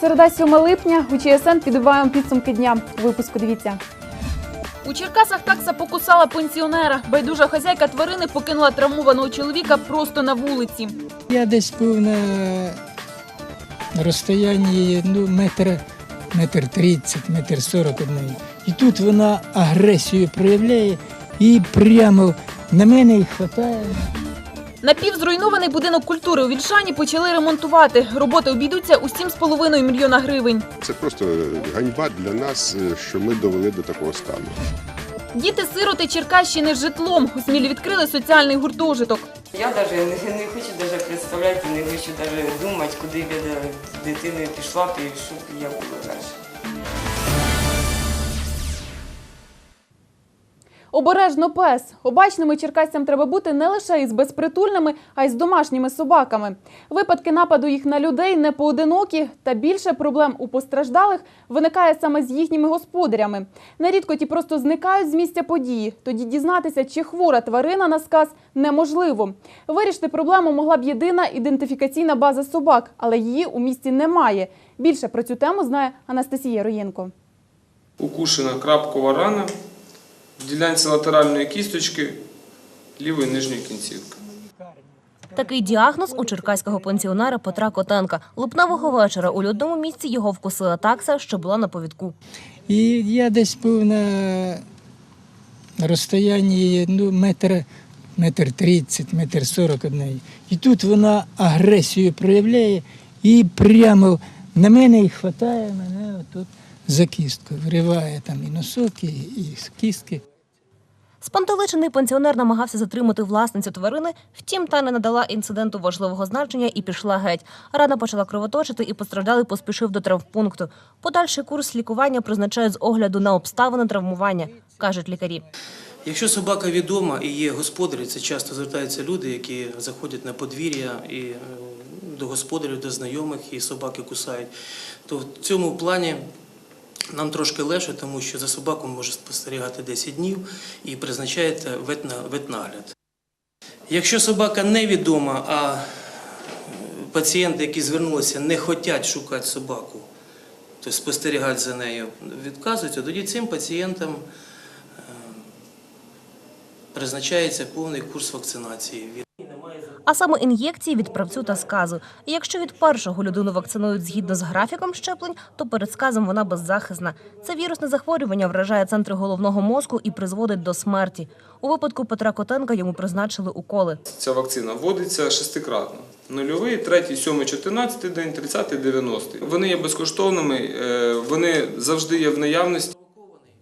Середа 7 липня. У ЧСН підбиваємо підсумки дня. Випуску дивіться. У Черкасах такса покусала пенсіонера. Байдужа хазяйка тварини покинула травмованого чоловіка просто на вулиці. Я десь був на розстоянні ну, метр, метр тридцять, метр сорок одної. І тут вона агресію проявляє і прямо на мене і хватає. Напівзруйнований будинок культури у Вільшані почали ремонтувати. Роботи обійдуться у 7,5 мільйона гривень. Це просто ганьба для нас, е, що ми довели до такого стану. Діти-сироти Черкащини з житлом у Смілі відкрили соціальний гуртожиток. Я даже не, не хочу даже представляти, не хочу даже думати, куди б я з дитиною пішла б і що б я була далі. Обережно пес. Обачними черкасцям треба бути не лише із безпритульними, а й з домашніми собаками. Випадки нападу їх на людей не поодинокі, та більше проблем у постраждалих виникає саме з їхніми господарями. Нерідко ті просто зникають з місця події. Тоді дізнатися, чи хвора тварина на сказ неможливо. Вирішити проблему могла б єдина ідентифікаційна база собак, але її у місті немає. Більше про цю тему знає Анастасія Роєнко. Укушена крапкова рана в ділянці латеральної кісточки лівої нижньої кінцівки. Такий діагноз у черкаського пенсіонера Петра Котенка. Липневого вечора у людному місці його вкусила такса, що була на повідку. І я десь був на розстоянні ну, метр, метр тридцять, метр сорок одної. І тут вона агресію проявляє і прямо на мене і хватає мене отут за кістку. Вриває там і носок, і, і кістки. Спантеличений пенсіонер намагався затримати власницю тварини, втім, та не надала інциденту важливого значення і пішла геть. Рана почала кровоточити, і постраждалий поспішив до травмпункту. Подальший курс лікування призначають з огляду на обставини травмування, кажуть лікарі. Якщо собака відома і є господарі, це часто звертаються люди, які заходять на подвір'я і е, до господарів, до знайомих, і собаки кусають. То в цьому плані нам трошки легше, тому що за собаку може спостерігати 10 днів і призначаєте ветна- ветнагляд. Якщо собака невідома, а пацієнти, які звернулися, не хочуть шукати собаку, тобто спостерігати за нею, відказуються, тоді цим пацієнтам е, призначається повний курс вакцинації. А саме ін'єкції від правцю та сказу. І якщо від першого людину вакцинують згідно з графіком щеплень, то перед сказом вона беззахисна. Це вірусне захворювання вражає центри головного мозку і призводить до смерті. У випадку Петра Котенка йому призначили уколи. Ця вакцина вводиться шестикратно. Нульовий, третій, сьомий, чотирнадцятий день, тридцятий, дев'яностий. Вони є безкоштовними, е, вони завжди є в наявності.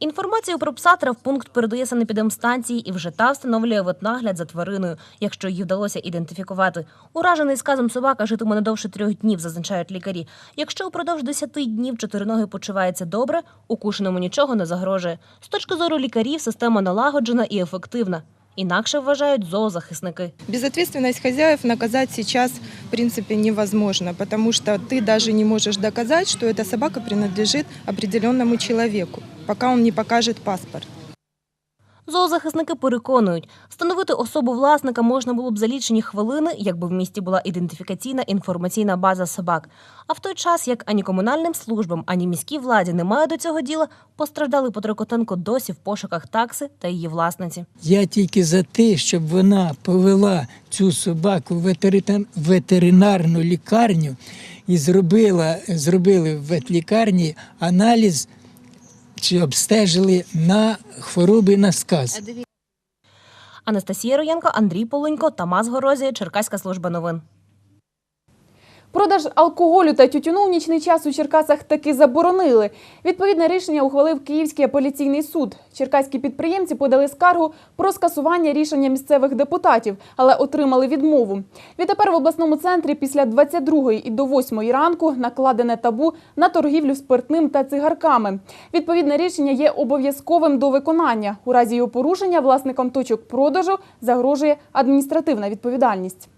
Інформацію про пса травпункт передає санепідемстанції і вже та встановлює ветнагляд за твариною, якщо її вдалося ідентифікувати. Уражений сказом собака житиме не довше трьох днів, зазначають лікарі. Якщо упродовж 10 днів чотириногий почувається добре, укушеному нічого не загрожує. З точки зору лікарів, система налагоджена і ефективна. Інакше вважають зоозахисники. Безответственность хозяев наказать сейчас, в принципе, невозможно, потому что ты даже не можешь доказать, что эта собака принадлежит определенному человеку, пока он не покажет паспорт. Зоозахисники переконують, встановити особу власника можна було б за лічені хвилини, якби в місті була ідентифікаційна інформаційна база собак. А в той час, як ані комунальним службам, ані міській владі немає до цього діла, постраждалий Петро Котенко досі в пошуках такси та її власниці. Я тільки за те, щоб вона повела цю собаку в ветеринарну лікарню і зробила, зробили в ветлікарні аналіз, чи обстежили на хвороби на сказ. Анастасія Роєнко, Андрій Полунько, Тамас Горозія, Черкаська служба новин. Продаж алкоголю та тютюну в нічний час у Черкасах таки заборонили. Відповідне рішення ухвалив Київський апеляційний суд. Черкаські підприємці подали скаргу про скасування рішення місцевих депутатів, але отримали відмову. Відтепер в обласному центрі після 22 і до 8 ранку накладене табу на торгівлю спиртним та цигарками. Відповідне рішення є обов'язковим до виконання. У разі його порушення власникам точок продажу загрожує адміністративна відповідальність.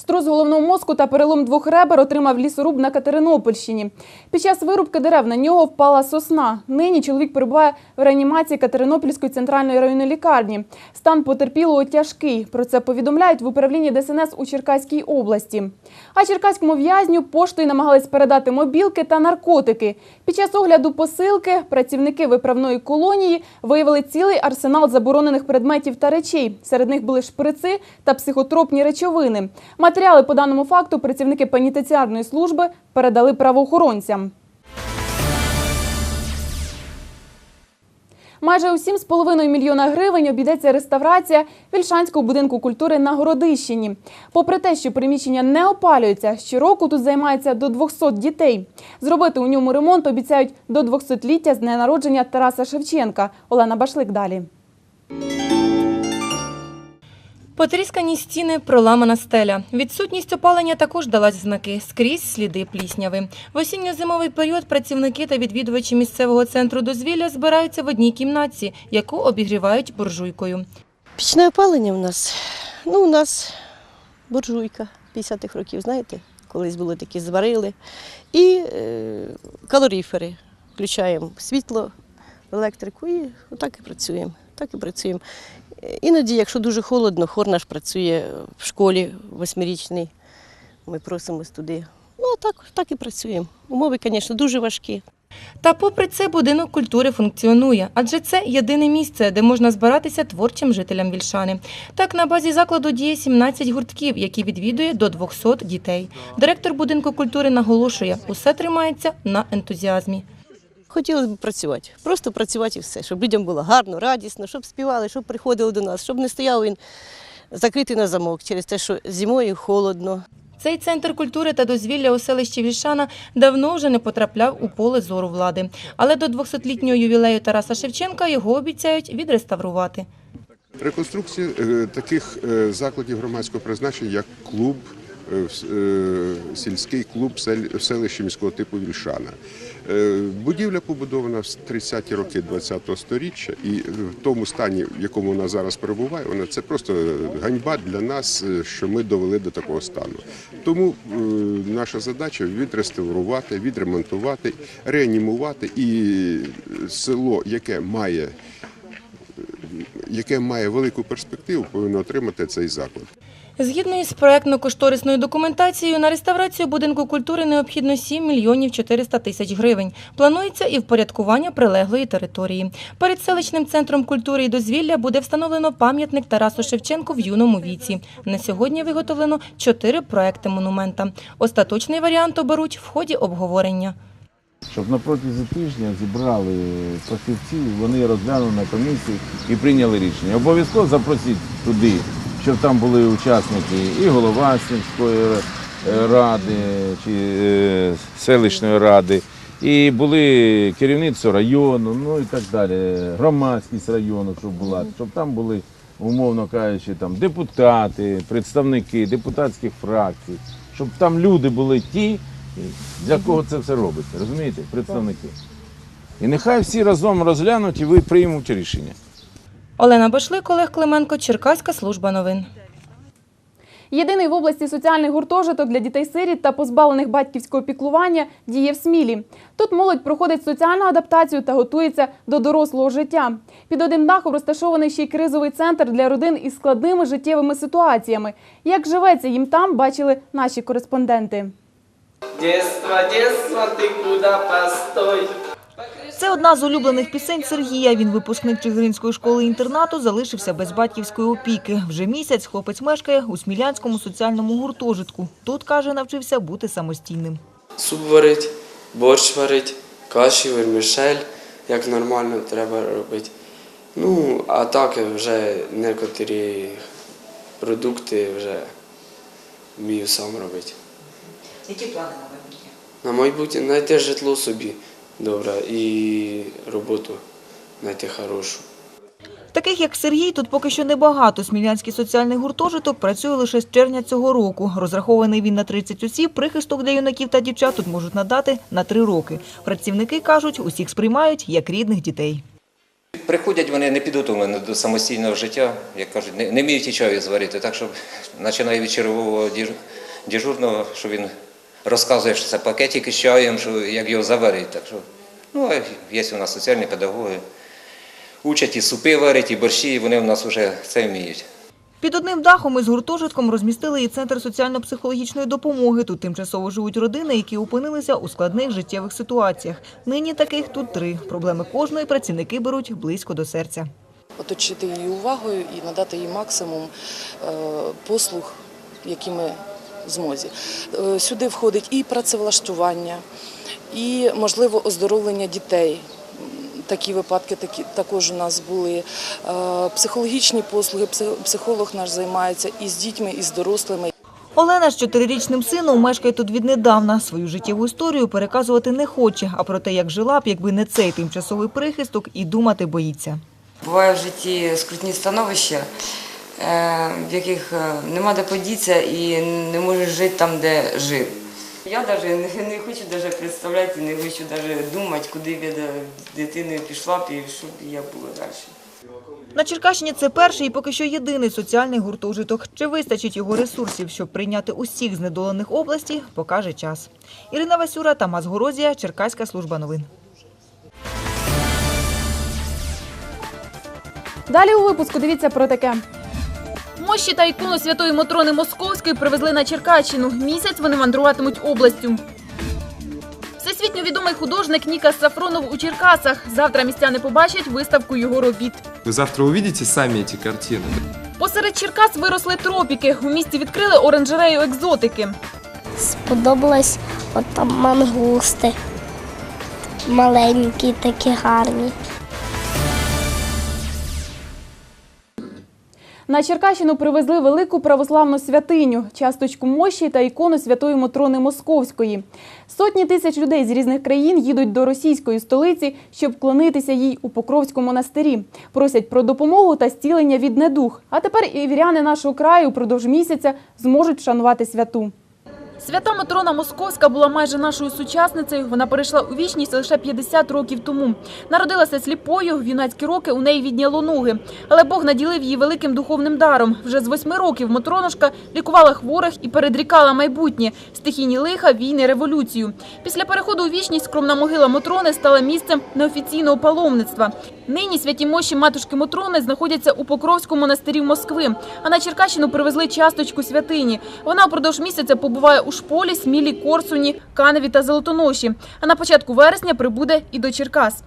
Струс головного мозку та перелом двох ребер отримав лісоруб на Катеринопольщині. Під час вирубки дерев на нього впала сосна. Нині чоловік перебуває в реанімації Катеринопільської центральної районної лікарні. Стан потерпілого тяжкий. Про це повідомляють в управлінні ДСНС у Черкаській області. А черкаському в'язню поштою намагались передати мобілки та наркотики. Під час огляду посилки працівники виправної колонії виявили цілий арсенал заборонених предметів та речей. Серед них були шприци та психотропні речовини. Матеріали по даному факту працівники пенітенціарної служби передали правоохоронцям. Майже у 7,5 мільйона гривень обійдеться реставрація Вільшанського будинку культури на Городищині. Попри те, що приміщення не опалюється, щороку тут займається до 200 дітей. Зробити у ньому ремонт обіцяють до 200-ліття з дня народження Тараса Шевченка. Олена Башлик далі. Потріскані стіни, проламана стеля. Відсутність опалення також далась знаки. Скрізь сліди плісняви. В осінньо-зимовий період працівники та відвідувачі місцевого центру дозвілля збираються в одній кімнатці, яку обігрівають буржуйкою. Пічне опалення в нас. Ну, у нас буржуйка 50-х років, знаєте, колись були такі зварили. І е, калоріфери. Включаємо світло, електрику і отак і працюємо. Так і працюємо. Іноді, якщо дуже холодно, хор наш працює в школі восьмирічний. Ми просимось туди. Ну, так, так і працюємо. Умови, звісно, дуже важкі. Та попри це будинок культури функціонує, адже це єдине місце, де можна збиратися творчим жителям Вільшани. Так, на базі закладу діє 17 гуртків, які відвідує до 200 дітей. Директор будинку культури наголошує, усе тримається на ентузіазмі. Хотілося б працювати, просто працювати і все, щоб людям було гарно, радісно, щоб співали, щоб приходили до нас, щоб не стояв він закритий на замок через те, що зимою холодно. Цей центр культури та дозвілля у селищі Вільшана давно вже не потрапляв у поле зору влади. Але до 200-літнього ювілею Тараса Шевченка його обіцяють відреставрувати. Реконструкція е, таких е, закладів громадського призначення, як клуб, е, сільський клуб селищі міського типу Вільшана. Е, Будівля побудована в 30-ті роки 20-го сторіччя, і в тому стані, в якому вона зараз перебуває, вона це просто ганьба для нас, е, що ми довели до такого стану. Тому е, наша задача відреставрувати, відремонтувати, реанімувати і село, яке має яке має велику перспективу, повинно отримати цей заклад. Згідно із проектно-кошторисною документацією, на реставрацію будинку культури необхідно 7 мільйонів 400 тисяч гривень. Планується і впорядкування прилеглої території. Перед селищним центром культури і дозвілля буде встановлено пам'ятник Тарасу Шевченку в юному віці. На сьогодні виготовлено чотири проекти монумента. Остаточний варіант оберуть в ході обговорення. щоб на протязі тижня зібрали фахівців, вони розглянули на комісії і прийняли рішення. Обов'язково запросіть туди, щоб там були учасники і голова сільської е, ради чи е, селищної ради, і були керівництво району, ну і так далі, громадськість району, щоб була, щоб там були, умовно кажучи, там депутати, представники депутатських фракцій, щоб там люди були ті, для кого це все робиться, розумієте, представники. І нехай всі разом розглянуть і ви приймуть рішення. Олена Башлик, Олег Клименко, Черкаська служба новин. Єдиний в області соціальний гуртожиток для дітей-сиріт та позбавлених батьківського піклування діє в Смілі. Тут молодь проходить соціальну адаптацію та готується до дорослого життя. Під одним дахом розташований ще й кризовий центр для родин із складними життєвими ситуаціями. Як живеться їм там, бачили наші кореспонденти. Детство, детство, ты куда постой? Це одна з улюблених пісень Сергія. Він випускник Чигиринської школи-інтернату, залишився без батьківської опіки. Вже місяць хлопець мешкає у Смілянському соціальному гуртожитку. Тут, каже, навчився бути самостійним. Суп варить, борщ варить, каші, вермішель, як нормально треба робити. Ну, а так вже некоторі продукти вже вмію сам робити. Які плани на майбутнє? На майбутнє знайти житло собі добре і роботу знайти хорошу. Таких, як Сергій, тут поки що небагато. Смілянський соціальний гуртожиток працює лише з червня цього року. Розрахований він на 30 осіб, прихисток для юнаків та дівчат тут можуть надати на три роки. Працівники кажуть, усіх сприймають як рідних дітей. приходять вони не підготовлені до самостійного життя, як кажуть, не, не вміють і чаю зварити. Так що починаю від чергового діж- дежурного, що він розказує, що це пакетик із чаєм, що як його заварити. Так що, ну, а є у нас соціальні педагоги. Учать і супи варять, і борщі, і вони в нас вже це вміють. Під одним дахом із гуртожитком розмістили і центр соціально-психологічної допомоги. Тут тимчасово живуть родини, які опинилися у складних життєвих ситуаціях. Нині таких тут три. Проблеми кожної працівники беруть близько до серця. оточити її увагою і надати їй максимум е, послуг, які ми змозі. Е, Сюди входить і працевлаштування, і можливо оздоровлення дітей. Такі випадки такі також у нас були. Е, Психологічні послуги, психолог наш займається і з дітьми, і з дорослими. Олена з чотирирічним сином мешкає тут віднедавна. Свою життєву історію переказувати не хоче, а про те, як жила б, якби не цей тимчасовий прихисток, і думати боїться. Буває в житті скрутні становища, в яких е, нема де подітися і не можеш жити там, де жив. Я навіть не, хочу даже представляти, не хочу навіть думати, куди б я з дитиною пішла б і що б я була далі. На Черкащині це перший і поки що єдиний соціальний гуртожиток. Чи вистачить його ресурсів, щоб прийняти усіх знедолених областей, покаже час. Ірина Васюра, Тамас Горозія, Черкаська служба новин. Далі у випуску дивіться про таке. Мощі та ікону святої Мотрони Московської привезли на Черкащину. Місяць вони мандруватимуть областю. Всесвітньо відомий художник Ніка Сафронов у Черкасах. Завтра містяни побачать виставку його робіт. Вы завтра увидите сами эти картины. Посеред Черкас виросли тропіки. У місті відкрили оранжерею екзотики. Сподобалось от там мангусти. Маленькі, такі гарні. На Черкащину привезли велику православну святиню, часточку мощі та ікону святої Мотрони Московської. Сотні тисяч людей з різних країн їдуть до російської столиці, щоб вклонитися їй у Покровському монастирі. Просять про допомогу та зцілення від недух. А тепер і віряни нашого краю впродовж місяця зможуть вшанувати святу. Свята Матрона Московська була майже нашою сучасницею. Вона перейшла у вічність лише 50 років тому. Народилася сліпою, в юнацькі роки у неї відняло ноги. Але Бог наділив її великим духовним даром. Вже з восьми років Матронушка лікувала хворих і передрікала майбутнє – стихійні лиха, війни, революцію. Після переходу у вічність скромна могила Матрони стала місцем неофіційного паломництва. Нині святі мощі матушки Матрони знаходяться у Покровському монастирі Москви. А на Черкащину привезли часточку святині. Вона впродовж місяця побуває у Шполі, Смілі, Корсуні, Каневі та Золотоноші. А на початку вересня прибуде і до Черкас.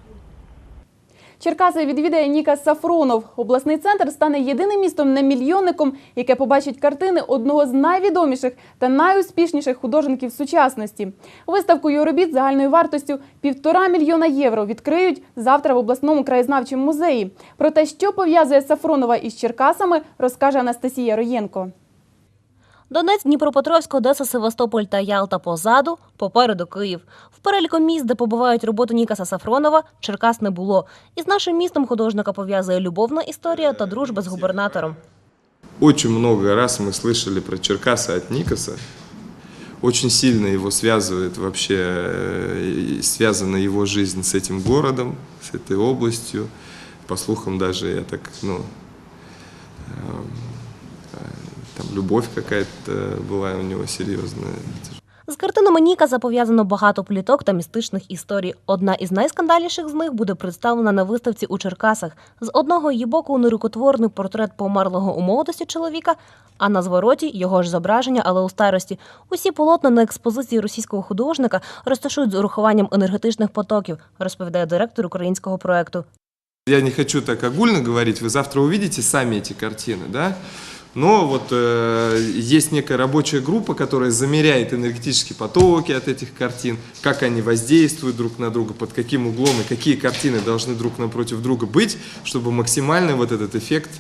Черкаси відвідає Ніка Сафронов. Обласний центр стане єдиним містом не мільйонником, яке побачить картини одного з найвідоміших та найуспішніших художників сучасності. Виставку його робіт загальною вартостю півтора мільйона євро відкриють завтра в обласному краєзнавчому музеї. Про те, що пов'язує Сафронова із Черкасами, розкаже Анастасія Роєнко. Донець, Дніпропетровськ, Одеса, Севастополь та Ялта позаду, попереду Київ. В переліку міст, де побувають роботи Нікаса Сафронова, Черкас не було. Із нашим містом художника пов'язує любовна історія та дружба з губернатором. Очень много раз мы слышали про Черкаса от Никаса. Очень сильно его связывает вообще, э, и связана его жизнь с этим городом, с этой областью. По слухам даже я так, ну, любовь какая-то была у него серьезная. З картинами Нікаса пов'язано багато пліток та містичних історій. Одна із найскандальніших з них буде представлена на виставці у Черкасах. З одного її боку нерукотворний портрет померлого у молодості чоловіка, а на звороті його ж зображення, але у старості. Усі полотна на експозиції російського художника розташують з урахуванням енергетичних потоків, розповідає директор українського проекту. Я не хочу так огульно говорить, вы завтра увидите сами эти картины, да? Но вот э, есть некая рабочая группа, которая замеряет энергетические потоки от этих картин, как они воздействуют друг на друга, под каким углом и какие картины должны друг напротив друга быть, чтобы максимально вот этот эффект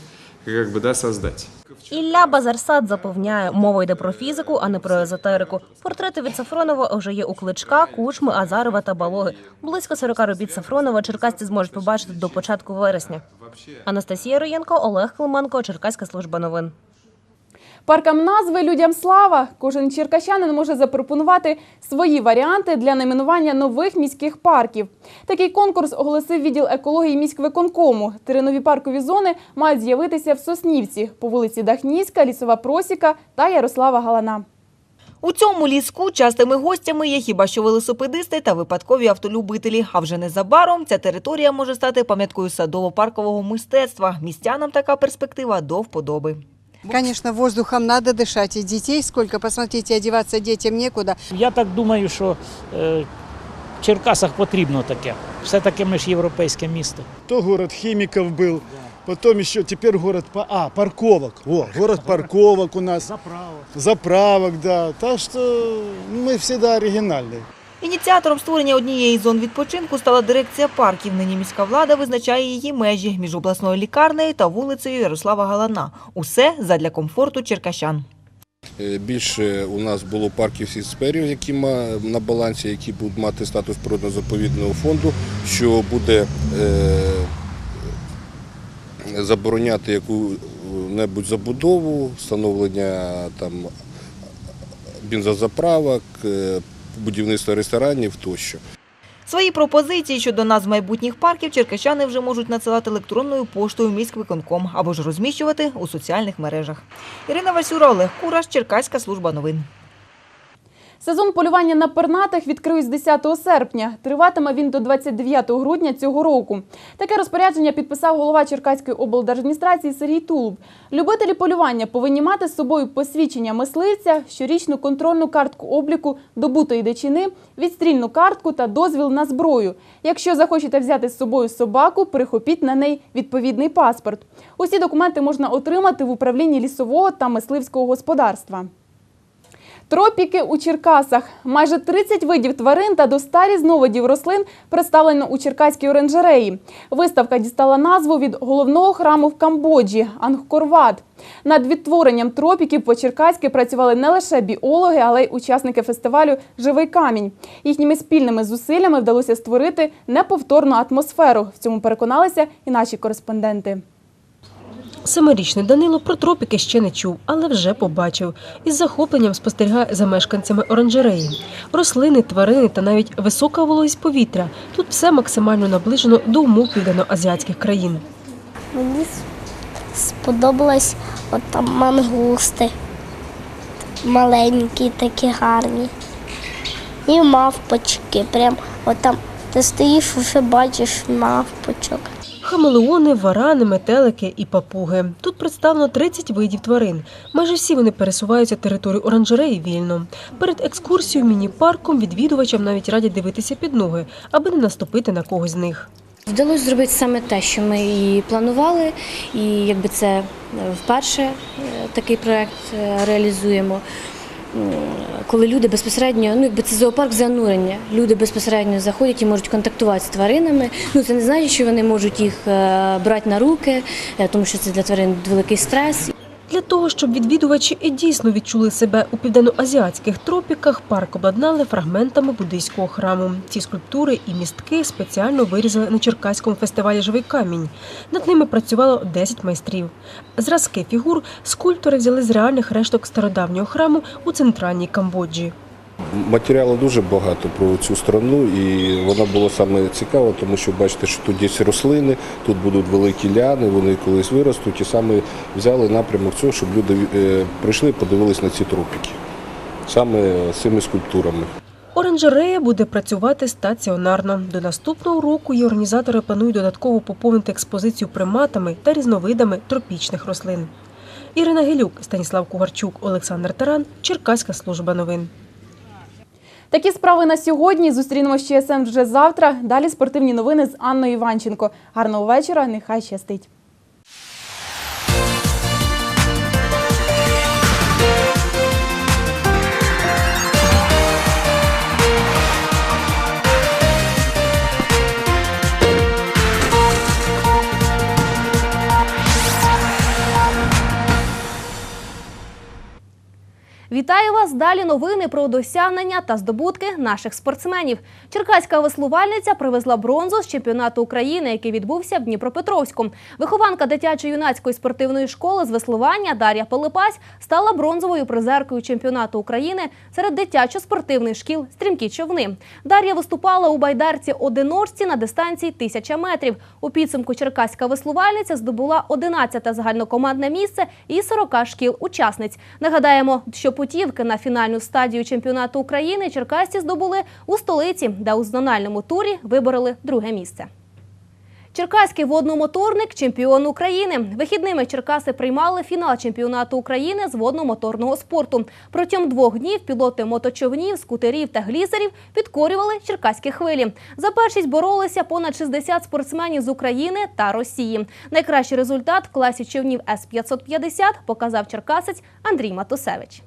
как бы, да, создать. Ілля Базарсад запевняє, мова йде про фізику, а не про езотерику. Портрети від Сафронова вже є у Кличка, Кучми, Азарова та Балоги. Близько 40 робіт Сафронова черкасці зможуть побачити до початку вересня. Анастасія Роєнко, Олег Клименко, Черкаська служба новин. Паркам назви людям слава. Кожен черкащанин може запропонувати свої варіанти для найменування нових міських парків. Такий конкурс оголосив відділ екології міськвиконкому. Три нові паркові зони мають з'явитися в Соснівці по вулиці Дахнійська, Лісова Просіка та Ярослава Галана. У цьому ліску частими гостями є хіба що велосипедисти та випадкові автолюбителі. А вже незабаром ця територія може стати пам'яткою садово-паркового мистецтва. Містянам така перспектива до вподоби. Конечно, воздухом надо дышать. И детей сколько, посмотрите, одеваться детям некуда. Я так думаю, що е, в Черкасах потрібно таке. Все-таки ми ж європейське місто. То город химиков был, потом еще теперь город па- а, парковок. О, город парковок у нас. Заправок. Заправок, да. Так что мы всегда оригинальные. Ініціатором створення однієї зон відпочинку стала дирекція парків. Нині міська влада визначає її межі між обласною лікарнею та вулицею Ярослава Галана. Усе задля комфорту черкащан. Е, Більше у нас було парків сільсперів, які на балансі, які будуть мати статус природно-заповідного фонду, що буде е, забороняти яку-небудь забудову, встановлення там бензозаправок, будівництво ресторанів тощо. Свої пропозиції щодо назв майбутніх парків черкащани вже можуть надсилати електронною поштою міськвиконком або ж розміщувати у соціальних мережах. Ірина Васюра, Олег Кураш, Черкаська служба новин. Сезон полювання на пернатих відкриють з 10 серпня. Триватиме він до 29 грудня цього року. Таке розпорядження підписав голова Черкаської облдержадміністрації Сергій Тулуб. Любителі полювання повинні мати з собою посвідчення мисливця, щорічну контрольну картку обліку добутої дичини, відстрільну картку та дозвіл на зброю. Якщо захочете взяти з собою собаку, прихопіть на неї відповідний паспорт. Усі документи можна отримати в управлінні лісового та мисливського господарства. Тропіки у Черкасах. Майже 30 видів тварин та до 100 різновидів рослин представлено у Черкаській оранжереї. Виставка дістала назву від головного храму в Камбоджі – Ангкор-Ват. Над відтворенням тропіків по-черкаськи працювали не лише біологи, але й учасники фестивалю Живий камінь. Їхніми спільними зусиллями вдалося створити неповторну атмосферу. В цьому переконалися і наші кореспонденти. Семирічний Данило про тропіки ще не чув, але вже побачив. Із захопленням спостерігає за мешканцями оранжереї. Рослини, тварини та навіть висока вологість повітря. Тут все максимально наближено до умов південноазіатських країн. Мені с- сподобалось от там мангусти. Маленькі, такі гарні. І мавпочки. Прям от там ти стоїш, вже бачиш мавпочок. Хамелеони, варани, метелики і папуги. Тут представлено 30 видів тварин. Майже всі вони пересуваються територію оранжереї вільно. Перед екскурсією міні-парком відвідувачам навіть радять дивитися під ноги, аби не наступити на когось з них. Вдалося зробити саме те, що ми і планували, і якби це вперше е, такий проект е, реалізуємо. Коли люди безпосередньо, ну якби це зоопарк занурення, люди безпосередньо заходять і можуть контактувати з тваринами. Ну це не значить, що вони можуть їх е, брати на руки, е, тому що це для тварин великий стрес. Для того, щоб відвідувачі і дійсно відчули себе у південноазіатських тропіках, парк обладнали фрагментами буддийського храму. Ці скульптури і містки спеціально вирізали на Черкаському фестивалі Живий камінь. Над ними працювало 10 майстрів. Зразки фігур скульптори взяли з реальних решток стародавнього храму у центральній Камбоджі. Матеріалу дуже багато про цю страну, і вона була саме цікава, тому що бачите, що тут є рослини, тут будуть великі ляни, вони колись виростуть, і саме взяли напрямок цього, щоб люди е, прийшли і подивились на ці тропіки, саме з цими скульптурами. Оранжерея буде працювати стаціонарно. До наступного року її організатори планують додатково поповнити експозицію приматами та різновидами тропічних рослин. Ірина Гелюк, Станіслав Кугарчук, Олександр Таран, Черкаська служба новин. Такі справи на сьогодні. Зустрінемось ще СМ вже завтра. Далі спортивні новини з Анною Іванченко. Гарного вечора. Нехай щастить. Вітаю вас! Далі новини про досягнення та здобутки наших спортсменів. Черкаська веслувальниця привезла бронзу з чемпіонату України, який відбувся в Дніпропетровську. Вихованка дитячо-юнацької спортивної школи з веслування Дар'я Пилипась стала бронзовою призеркою чемпіонату України серед дитячо-спортивних шкіл стрімкі човни. Дар'я виступала у байдарці одиночці на дистанції 1000 метрів. У підсумку черкаська веслувальниця здобула 11-те загальнокомандне місце із 40 шкіл-учасниць. Нагадаємо, що путівки на фінальну стадію чемпіонату України черкасці здобули у столиці, де у зональному турі вибороли друге місце. Черкаський водномоторник чемпіон України. Вихідними Черкаси приймали фінал чемпіонату України з водномоторного спорту. Протягом двох днів пілоти моточовнів, скутерів та глізерів підкорювали черкаські хвилі. За першість боролися понад 60 спортсменів з України та Росії. Найкращий результат в класі човнів С-550 показав черкасець Андрій Матусевич.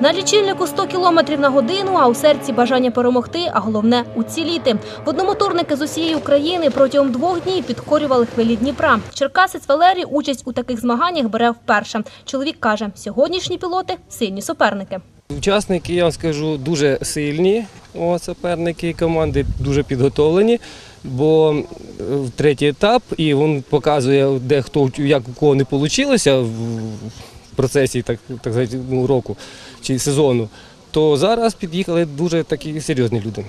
На лічильнику 100 км на годину, а у серці бажання перемогти, а головне уціліти. Водномоторники з усієї України протягом двох днів підкорювали хвилі Дніпра. Черкасець Валерій участь у таких змаганнях бере вперше. Чоловік каже, сьогоднішні пілоти сильні суперники. Учасники, я вам скажу, дуже сильні. О, суперники команди дуже підготовлені, бо е, третій етап, і він показує, де хто як у кого не вийшло в процесі так, так сказати, ну, року чи сезону. То зараз під'їхали дуже такі серйозні люди.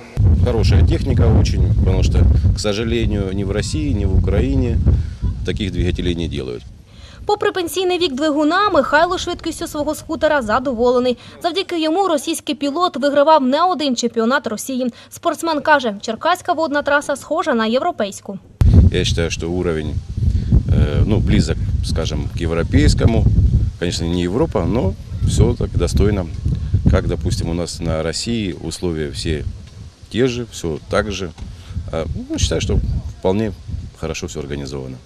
Хороша техніка, дуже, тому що, к сожалению, ні в Росії, ні в Україні таких двигателей не делают. Попри пенсійний вік двигуна, Михайло швидкістю свого скутера задоволений. Завдяки йому російський пілот вигравав не один чемпіонат Росії. Спортсмен каже, черкаська водна траса схожа на європейську. Я считаю, что уровень э, ну, близок, скажем, к европейскому. Конечно, не Европа, но все так достойно. Как, допустим, у нас на России условия все те же, все так же. Ну, считаю, что вполне хорошо все организовано.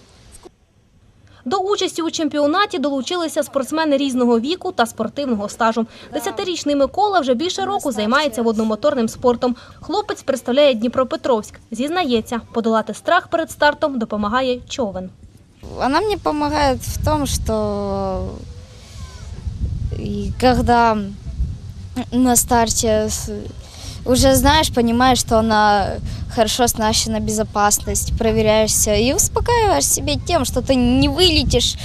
До участі у чемпіонаті долучилися спортсмени різного віку та спортивного стажу. Десятирічний Микола вже більше року займається водномоторним спортом. Хлопець представляє Дніпропетровськ. Зізнається, подолати страх перед стартом допомагає човен. Она мне помогает в том, что и когда на старте с- уже знаешь, понимаешь, что она хорошо оснащена, безопасность, проверяешься и успокаиваешь себя тем, что ты не вылетишь,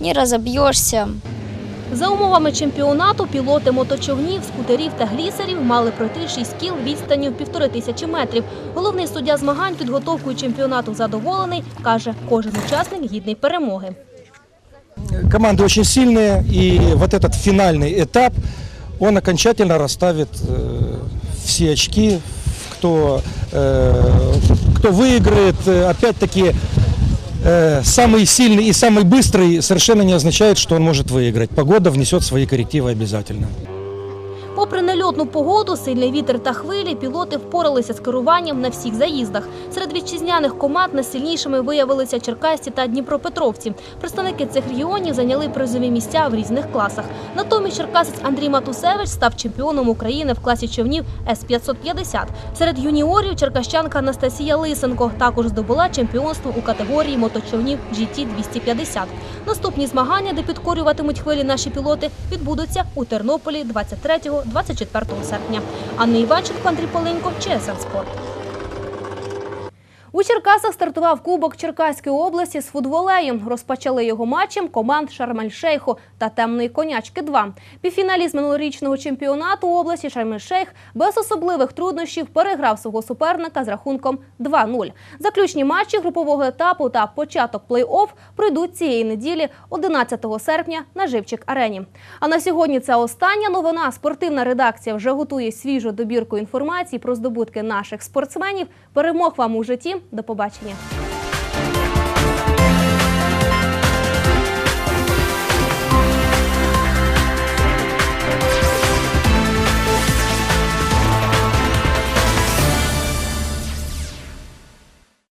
не разобьешься. За умовами чемпіонату пілоти моточовнів, скутерів та глісерів мали пройти шість кіл відстанню в півтори тисячі метрів. Головний суддя змагань підготовкою чемпіонату задоволений. каже, кожен учасник гідний перемоги. Команды очень сильные, и вот этот финальный этап, он окончательно расставит э, все очки, кто, э, кто выиграет. Э, Опять-таки, э, самый сильный и самый быстрый совершенно не означает, что он может выиграть. Погода внесет свои коррективы обязательно. Попри нельотну погоду, сильний вітер та хвилі, пілоти впоралися з керуванням на всіх заїздах. Серед вітчизняних команд найсильнішими виявилися черкасці та дніпропетровці. Представники цих регіонів зайняли призові місця в різних класах. Натомість черкасець Андрій Матусевич став чемпіоном України в класі човнів С-550. Серед юніорів черкащанка Анастасія Лисенко також здобула чемпіонство у категорії моточовнів GT-250. Наступні змагання, де підкорюватимуть хвилі наші пілоти, відбудуться у Тернополі 23-24 серпня. Анна Іванченко, Андрій Поленько, ЧСН Спорт. У Черкасах стартував Кубок Черкаської області з футболею. Розпочали його матчем команд Шармель-Шейху та Темної конячки 2 Півфіналіст минулорічного чемпіонату області Шармель-Шейх без особливих труднощів переграв свого суперника з рахунком 2-0. Заключні матчі групового етапу та початок плей-офф пройдуть цієї неділі 11 серпня на Живчик Арені. А на сьогодні це остання новина. Спортивна редакція вже готує свіжу добірку інформації про здобутки наших спортсменів. Перемог вам у житті. До побачення.